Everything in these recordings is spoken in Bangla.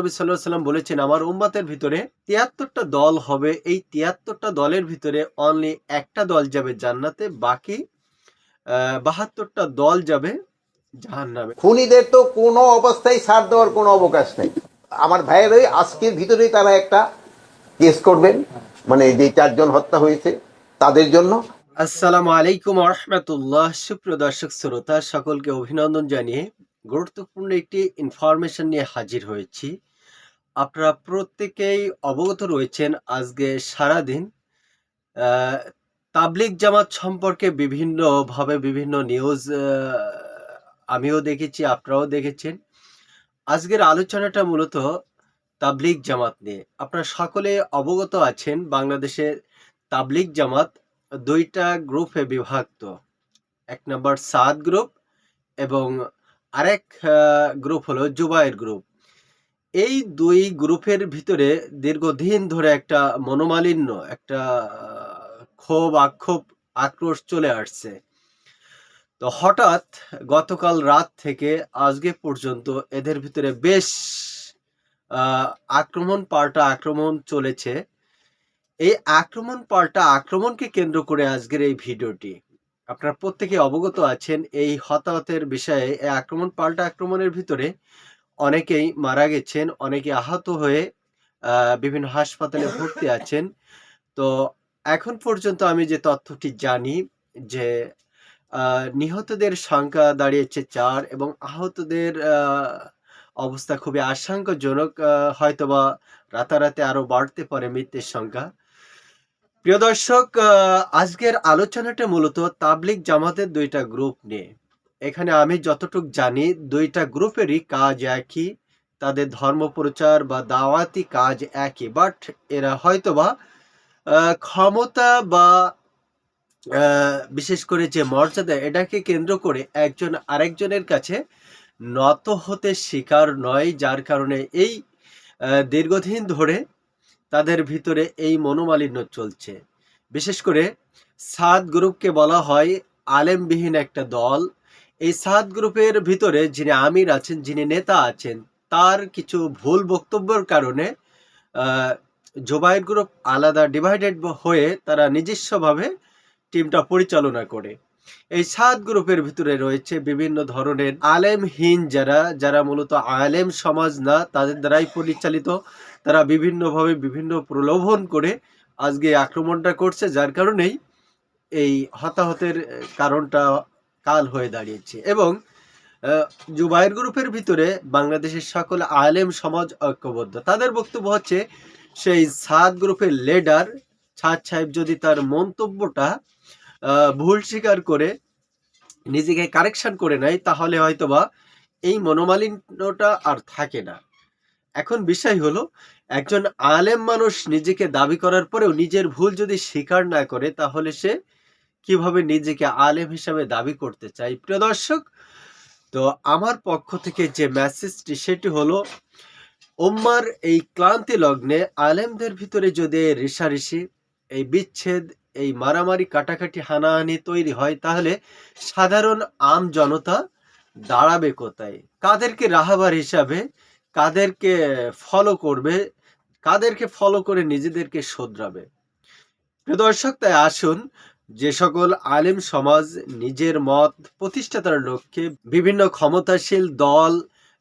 নবী সাল্লাহ সাল্লাম বলেছেন আমার উম্মাতের ভিতরে তিয়াত্তরটা দল হবে। এই তিয়াত্তরটা দলের ভিতরে অনলি একটা দল যাবে জান্নাতে বাকি বাহাত্তরটা দল যাবে জাহান্নামে। খুনিদের তো কোনো অবস্থায় ছাড় দেওয়ার কোনো অবকাশ নেই। আমার ভাইয়ের ওই আজকের ভিতরেই তারা একটা কেস করবেন। মানে যে চারজন হত্যা হয়েছে তাদের জন্য। আসসালামু আলাইকুম রহমতুল্লাহ। সুপ্রিয় দর্শক শ্রোতা সকলকে অভিনন্দন জানিয়ে গুরুত্বপূর্ণ একটি ইনফরমেশন নিয়ে হাজির হয়েছি। আপনারা প্রত্যেকেই অবগত রয়েছেন আজকে সারাদিন আহ, তাবলিগ জামাত সম্পর্কে বিভিন্নভাবে বিভিন্ন নিউজ আমিও দেখেছি আপনারাও দেখেছেন। আজকের আলোচনাটা মূলত তাবলিগ জামাত নিয়ে। আপনারা সকলে অবগত আছেন বাংলাদেশে তাবলিগ জামাত দুইটা গ্রুপে বিভক্ত। এক নম্বর সাদ গ্রুপ এবং আরেক গ্রুপ হলো জুবাইর গ্রুপ। এই দুই গ্রুপের ভিতরে দীর্ঘদিন ধরে একটা মনোমালিন্য, একটা ক্ষোভ, আক্ষোভ, আক্রোশ চলে আসছে। তো হঠাৎ গতকাল রাত থেকে আজকে পর্যন্ত এদের ভিতরে বেশ আক্রমণ পাল্টা আক্রমণ চলেছে। এই আক্রমণ পাল্টা আক্রমণকে কেন্দ্র করে আজকের এই ভিডিওটি। আপনারা প্রত্যেকে অবগত আছেন এই হতাহতের বিষয়ে। এই আক্রমণ, পাল্টা আক্রমণের ভিতরে অনেকেই মারা গেছেন, অনেকে আহত হয়ে বিভিন্ন হাসপাতালে ভর্তি আছেন। তো এখন পর্যন্ত আমি যে তথ্যটি জানি যে নিহতদের সংখ্যা দাঁড়িয়েছে চার এবং আহতদের অবস্থা খুবই আশঙ্কাজনক হয়তোবা রাতারাতি আরও বাড়তে পারে মৃত্যুর সংখ্যা। প্রিয় দর্শক আজকের আলোচনাটা মূলত তাবলিগ জামাতের দুইটা গ্রুপ নিয়ে। এখানে আমি যতটুক জানি, দুইটা গ্রুপেরই কাজ একই, তাদের ধর্ম প্রচার বা দাওয়াতি কাজ একই বাট এরা হয়তোবা ক্ষমতা বা বিশেষ করে যে মর্যাদা, এটাকে কেন্দ্র করে একজন আরেকজনের কাছে নত হতে শিকার নয়, যার কারণে এই দীর্ঘদিন ধরে তাদের ভিতরে এই মনোমালিন্য চলছে। বিশেষ করে সাদ গ্রুপকে বলা হয় আলেমবিহীন একটা দল এই সাদ গ্রুপের ভিতরে যিনি আমির আছেন, যিনি নেতা আছেন, তার কিছু ভুল বক্তব্যের কারণে জোবাইর গ্রুপ আলাদা ডিভাইডেড হয়ে তারা নিজস্বভাবে টিমটা পরিচালনা করে। এই সাত গ্রুপের ভিতরে রয়েছে বিভিন্ন ধরনের আলেমহীন যারা যারা মূলত আলেম সমাজ না, তাদের দ্বারাই পরিচালিত। তারা বিভিন্নভাবে বিভিন্ন প্রলোভন করে আজকে আক্রমণটা করছে, যার কারণেই এই হতাহতের কারণটা কাল হয়ে দাঁড়িয়েছে। এবং আহ, জুবাইর গ্রুপের ভিতরে বাংলাদেশের সকল আলেম সমাজ ঐক্যবদ্ধ। তাদের বক্তব্য হচ্ছে সেই সাদ গ্রুপের লিডার ছাদ সাহেব যদি তার মন্তব্যটা ভুল স্বীকার করে নিজেকে কারেকশন করে নেয় তাহলে হয়তোবা এই মনোমালিন্যটা আর থাকে না। এখন বিষয় হলো একজন আলেম মানুষ নিজেকে দাবি করার পরেও নিজের ভুল যদি স্বীকার না করে তাহলে সে কীভাবে নিজেকে আলেম হিসাবে দাবি করতে চাই? প্রিয় দর্শক, তো আমার পক্ষ থেকে যে মেসেজটি সেটি হলো, উম্মার এই ক্লান্তি লগ্নে আলেমদের ভিতরে যদি রেশারেশি এই বিচ্ছেদ, এই মারামারি কাটাকাটি হানাহানি তৈরি হয়, তাহলে সাধারণ আম জনতা দাঁড়াবে কোথায়? কাদেরকে রাহাবার হিসাবে, কাদেরকে ফলো করবে, কাদেরকে ফলো করে নিজেদেরকে শোধরাবে? দর্শক, তাই আসুন যে সকল আলেম সমাজ নিজের মত প্রতিষ্ঠাতার লক্ষ্যে বিভিন্ন ক্ষমতাশীল দল,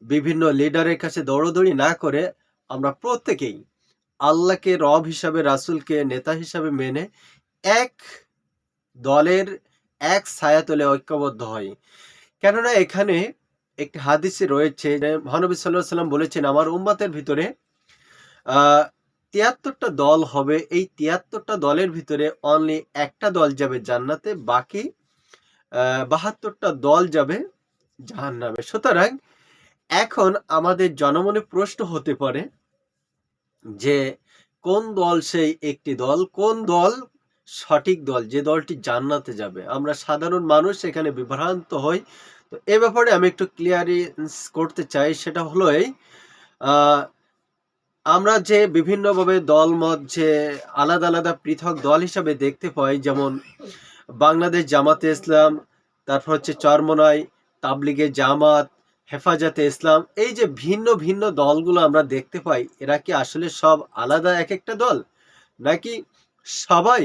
বিভিন্ন লিডারের কাছে দৌড়দৌড়ি না করে আমরা প্রত্যেকেই আল্লাহকে রব হিসাবে, রাসূলকে নেতা হিসাবে মেনে এক দলের এক ছায়াতলে ঐক্যবদ্ধ হয় কেননা এখানে একটি হাদিসে রয়েছে মহানবী সাল্লাহ সাল্লাম বলেছেন, আমার উম্মাতের ভিতরে তিয়াত্তরটা দল হবে এই তিয়াত্তরটা দলের ভিতরে অনলি একটা দল যাবে জান্নাতে বাকি বাহাত্তরটা দল যাবে জাহান্নামে। সুতরাং এখন আমাদের জনমনে প্রশ্ন হতে পারে যে কোন দল সেই একটি দল কোন দল সঠিক দল যে দলটি জান্নাতে যাবে। আমরা সাধারণ মানুষ এখানে বিভ্রান্ত হই। তো এ ব্যাপারে আমি একটু ক্লিয়ারেন্স করতে চাই সেটা হলো এই আহ, আমরা যে বিভিন্নভাবে দলমত যে আলাদা আলাদা পৃথক দল হিসাবে দেখতে পাই, যেমন বাংলাদেশ জামাতে ইসলাম, তারপর হচ্ছে চরমনাই, তাবলিগে জামাত, হেফাজতে ইসলাম, এই যে ভিন্ন ভিন্ন দলগুলো আমরা দেখতে পাই, এরা কি আসলে সব আলাদা এক একটা দল? নাকি সবাই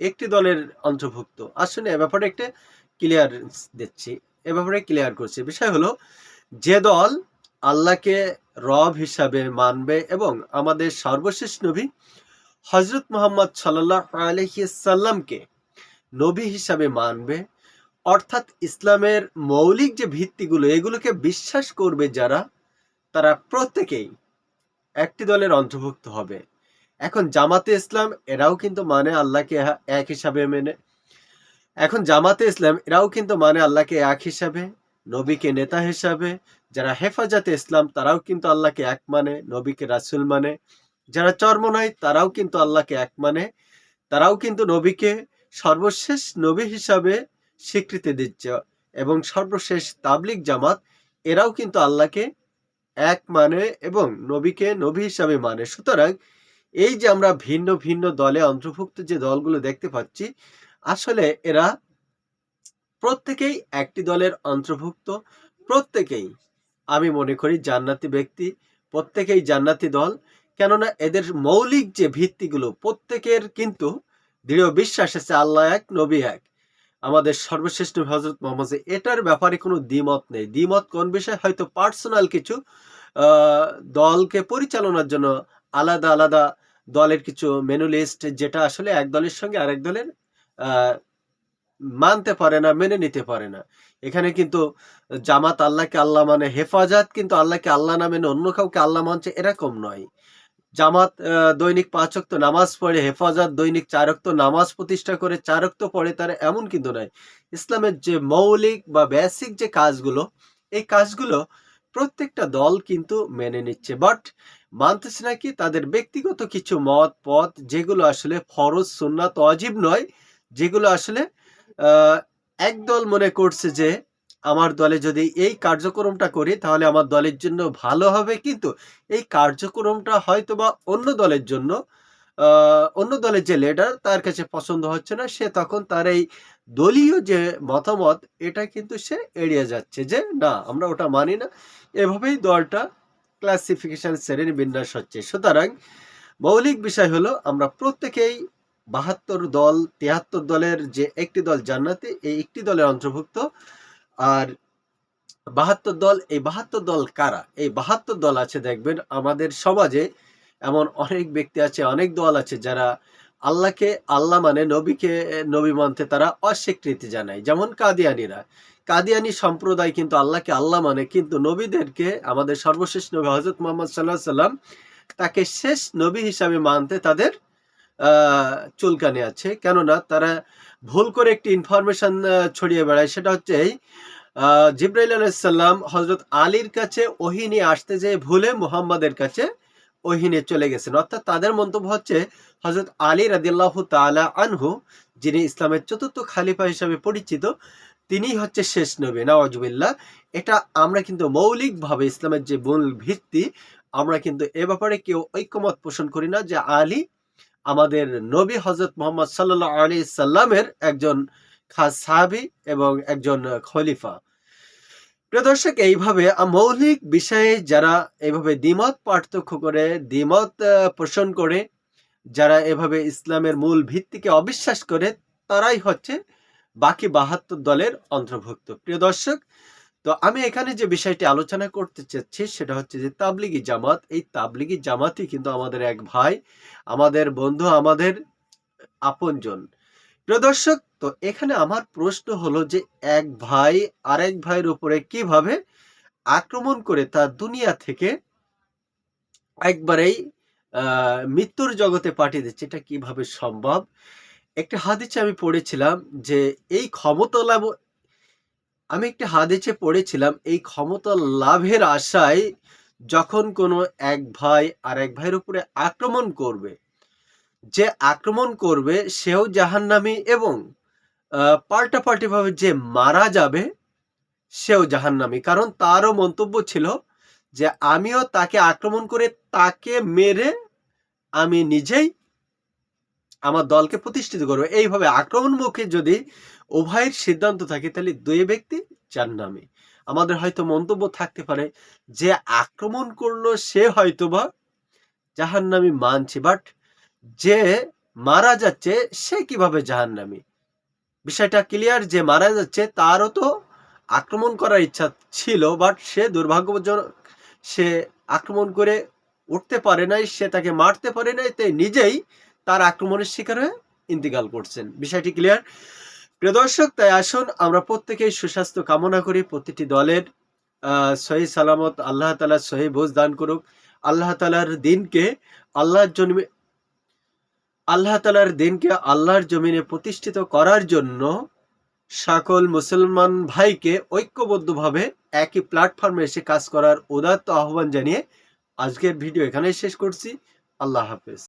একটি দলের অন্তর্ভুক্ত? আসলে এ ব্যাপারে একটা ক্লিয়ার দিচ্ছি, এ ব্যাপারে ক্লিয়ার করছি। বিষয় হলো, যে দল আল্লাহকে রব হিসাবে মানবে এবং আমাদের সর্বশেষ নবী হজরত মোহাম্মদ সাল্লাহ আলহিসাল্লামকে নবী হিসাবে মানবে। অর্থাৎ ইসলামের মৌলিক যে ভিত্তিগুলো, এগুলোকে বিশ্বাস করবে যারা, তারা প্রত্যেকেই একটি দলের অন্তর্ভুক্ত হবে। এখন জামাতে ইসলাম, এরাও কিন্তু মানে আল্লাহকে এক হিসাবে মেনে। এখন জামাতে ইসলাম, এরাও কিন্তু মানে আল্লাহকে এক হিসাবে, নবীকে নেতা হিসাবে যারা হেফাজতে ইসলাম, তারাও কিন্তু আল্লাহকে এক মানে নবীকে রাসূল মানে। যারা চর্মনাই, তারাও কিন্তু আল্লাহকে এক মানে। তারাও কিন্তু নবীকে সর্বশেষ নবী হিসাবে স্বীকৃতি দিচ্ছে এবং সর্বশেষ তাবলিক জামাত, এরাও কিন্তু আল্লাহকে এক মানে এবং নবীকে নবী হিসাবে মানে। সুতরাং এই যে আমরা ভিন্ন ভিন্ন দলে অন্তর্ভুক্ত যে দলগুলো দেখতে পাচ্ছি, আসলে এরা প্রত্যেকেই একটি দলের অন্তর্ভুক্ত, প্রত্যেকেই আমি মনে করি জান্নাতি ব্যক্তি প্রত্যেকেই জান্নাতি দল। কেননা এদের মৌলিক যে ভিত্তিগুলো, প্রত্যেকের কিন্তু দৃঢ় বিশ্বাস আছে আল্লাহ এক, নবী এক। আমাদের সর্বশ্রেষ্ঠ হজরত মোহাম্মদ এটার ব্যাপারে কোনো দ্বিমত নেই। দ্বিমত কোন বিষয়? হয়তো পার্সোনাল কিছু দলকে পরিচালনার জন্য আলাদা আলাদা দলের কিছু মেনু লিস্ট যেটা আসলে এক দলের সঙ্গে আরেক দলের মানতে পারে না, মেনে নিতে পারে না। এখানে কিন্তু জামাত আল্লাহকে আল্লাহ মানে হেফাজত, কিন্তু আল্লাহকে আল্লাহ না মেনে অন্য কাউকে আল্লাহ মানছে এরকম নয়। জামাত দৈনিক পাঁচক্ত নামাজ পড়ে, হেফাজত, দৈনিক চারক্ত নামাজ প্রতিষ্ঠা করে চারক্ত পড়ে, তারা এমন কিন্তু নয়। ইসলামের যে মৌলিক বা বেসিক যে কাজগুলো, এই কাজগুলো প্রত্যেকটা দল কিন্তু মেনে নিচ্ছে। বাট মানতেছে নাকি তাদের ব্যক্তিগত কিছু মত, পথ, যেগুলো আসলে ফরজ, সুন্নাত, অজীব নয়, যেগুলো আসলে একদল মনে করছে যে আমার দলে যদি এই কার্যক্রমটা করি, তাহলে আমার দলের জন্য ভালো হবে। কিন্তু এই কার্যক্রমটা হয়তো বা অন্য দলের জন্য অন্য দলের যে লিডার তার কাছে পছন্দ হচ্ছে না, সে তখন তার এই দলীয় যে মতামত, এটা কিন্তু সে এড়িয়ে যাচ্ছে যে, না, আমরা ওটা মানি না। এভাবেই দলটা ক্লাসিফিকেশন শ্রেণি বিন্যাস হচ্ছে। সুতরাং, মৌলিক বিষয় হলো, আমরা প্রত্যেকেই বাহাত্তর দল তিয়াত্তর দলের যে একটি দল জান্নাতে, এই একটি দলের অন্তর্ভুক্ত। আর বাহাত্তর দল, এই বাহাত্তর দল কারা? এই বাহাত্তর দল আছে, দেখবেন, আমাদের সমাজে এমন অনেক ব্যক্তি আছে, অনেক দল আছে যারা আল্লাহকে আল্লাহ মানে নবীকে, নবী মানতে তারা অস্বীকৃতি জানায়। যেমন কাদিয়ানিরা। কাদিয়ানি সম্প্রদায় কিন্তু আল্লাহকে আল্লাহ মানে কিন্তু নবীদেরকে আমাদের সর্বশেষ নবী হজরত মোহাম্মদ সাল্লাহ সাল্লাম তাকে শেষ নবী হিসাবে মানতে তাদের চুলকানি আছে। কেননা তারা ভুল করে একটি ইনফরমেশন ছড়িয়ে বেড়ায়। সেটা হচ্ছে জিব্রাইল আলাইসাল্লাম হজরত আলীর কাছে ওহি নিয়ে আসতে যেয়ে ভুলে মুহাম্মাদের কাছে ওহি নিয়ে চলে গেছেন। অর্থাৎ তাদের মন্তব্য হচ্ছে হজরত আলী রাদিল্লাহ তাআলা আনহু, যিনি ইসলামের চতুর্থ খালিফা হিসাবে পরিচিত, তিনি হচ্ছে শেষ নবী। নওয়াজবিল্লাহ, এটা আমরা কিন্তু মৌলিকভাবে ইসলামের যে মূল ভিত্তি, আমরা কিন্তু এ ব্যাপারে কেউ ঐক্যমত পোষণ করি না যে আলী আমাদের নবী হজরত মোহাম্মদ সাল্লাহ আলী সাল্লামের একজন খাস সাহাবি এবং একজন খলিফা। প্রিয় দর্শক, এইভাবে মৌলিক বিষয়ে যারা এইভাবে দ্বিমত পার্থক্য করে, দ্বিমত পোষণ করে, যারা এভাবে ইসলামের মূল ভিত্তিকে অবিশ্বাস করে, তারাই হচ্ছে বাকি বাহাত্তর দলের অন্তর্ভুক্ত। প্রিয় দর্শক তো আমি এখানে যে বিষয়টি আলোচনা করতে চাচ্ছি সেটা হচ্ছে যে তাবলিগি জামাত, এই তাবলিগি জামাতই কিন্তু আমাদের এক ভাই, আমাদের বন্ধু, আমাদের আপনজন। প্রিয় দর্শক, তো এখানে আমার প্রশ্ন হলো যে এক ভাই আরেক ভাইয়ের উপরে কীভাবে আক্রমণ করে তার দুনিয়া থেকে একবারেই মৃত্যুর জগতে পাঠিয়ে দিচ্ছে, এটা কীভাবে সম্ভব? একটা হাদিসে আমি পড়েছিলাম যে এই ক্ষমতা লাভ আমি একটা হাদিসে পড়েছিলাম, এই ক্ষমতা লাভের আশায় যখন কোনো এক ভাই আর এক ভাইয়ের উপরে আক্রমণ করবে, যে আক্রমণ করবে সেও জাহান্নামী এবং পাল্টাপাল্টিভাবে যে মারা যাবে সেও জাহান্নামী। কারণ তারও মন্তব্য ছিল যে, আমিও তাকে আক্রমণ করে তাকে মেরে আমি নিজেই আমার দলকে প্রতিষ্ঠিত করব। এইভাবে আক্রমণমুখী যদি উভয়ের সিদ্ধান্ত থাকে, তাহলে দুই ব্যক্তি জাহান্নামী। আমাদের হয়তো মন্তব্য থাকতে পারে যে আক্রমণ করল সে হয়তোবা জাহান্নামি মানছে বাট যে মারা যাচ্ছে সে কীভাবে জাহান্নামি? বিষয়টা ক্লিয়ার যে মারা যাচ্ছে তারও তো আক্রমণ করার ইচ্ছা ছিল বাট সে দুর্ভাগ্যজনক সে আক্রমণ করে উঠতে পারে নাই, সে তাকে মারতে পারে নাই, তাই নিজেই তার আক্রমণের শিকার হয়ে ইন্তিকাল করছেন। বিষয়টি ক্লিয়ার প্রিয় দর্শক, তাই আসুন আমরা প্রত্যেকেই সুস্বাস্থ্য কামনা করি। প্রতিটি দলের সহি সালামত আল্লাহ তালা সহি বোঝ দান করুক। আল্লাহ তালার দিনকে আল্লাহর জন্মে আল্লাহ তালার দিনকে আল্লাহর জমিনে প্রতিষ্ঠিত করার জন্য সকল মুসলমান ভাইকে ঐক্যবদ্ধভাবে একই প্ল্যাটফর্মে এসে কাজ করার উদাত্ত আহ্বান জানিয়ে আজকের ভিডিও এখানেই শেষ করছি। আল্লাহ হাফেজ।